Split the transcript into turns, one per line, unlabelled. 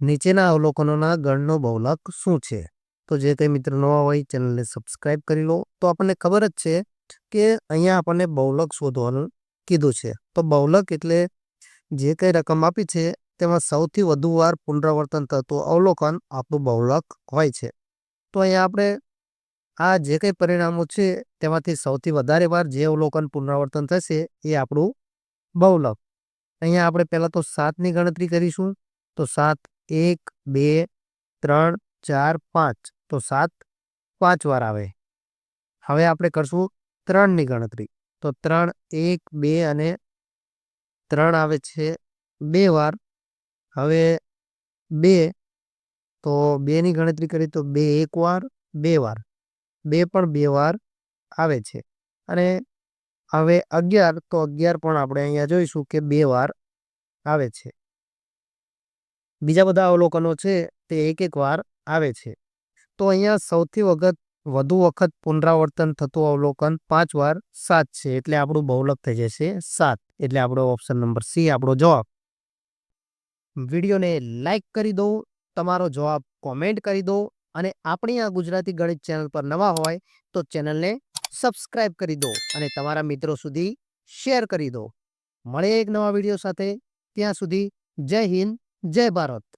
નીચેના અવલોકનોના ગણનો બહુલક શું છે? તો જે કંઈ મિત્ર નવા હોય ચેનલને સબસ્ક્રાઇબ કરી લો. તો આપણને ખબર જ છે કે અહીંયા આપણને બહુલક શોધવાનું કીધું છે. તો બહુલક એટલે જે કંઈ રકમ આપી છે તેમાં સૌથી વધુ વાર પુનરાવર્તન થતું અવલોકન આપણું બહુલક હોય છે. તો અહીંયા આપણે આ જે કંઈ પરિણામો છે તેમાંથી સૌથી વધારે વાર જે અવલોકન પુનરાવર્તન થશે એ આપણું બહુલક. અહીંયા આપણે પહેલાં તો સાતની ગણતરી કરીશું. તો સાત એક, બે, ત્રણ, ચાર, પાંચ. તો સાત, પાંચ વાર આવે. હવે આપણે કરશું ત્રણની ગણતરી. તો ત્રણ, એક, બે અને ત્રણ આવે છે બે વાર. હવે બે, તો બેની ગણતરી કરી તો બે એક વાર, બે વાર. બે પણ બે વાર આવે છે. અને હવે અગિયાર, તો અગિયાર પણ આપણે અહીંયા જોઈશું કે બે વાર આવે છે. બીજા બધા અવલોકનો છે તે એક એક વાર આવે છે. તો અહીંયા સૌથી વખત, વધુ વખત પુનરાવર્તન થતું અવલોકન પાંચ વાર સાત છે, એટલે આપણું બહુલક થઈ જશે સાત. એટલે આપણો ઓપ્શન નંબર સી, આપણો જવાબ. વિડીયોને લાઇક કરી દો, તમારો જવાબ કોમેન્ટ કરી દો, અને આપણી આ ગુજરાતી ગણિત ચેનલ પર નવા હોય તો ચેનલને સબસ્ક્રાઇબ કરી દો અને તમારા મિત્રો સુધી શેર કરી દો. મળે એક નવા વીડિયો સાથે. ત્યાં સુધી જય હિન્દ. જય ભારત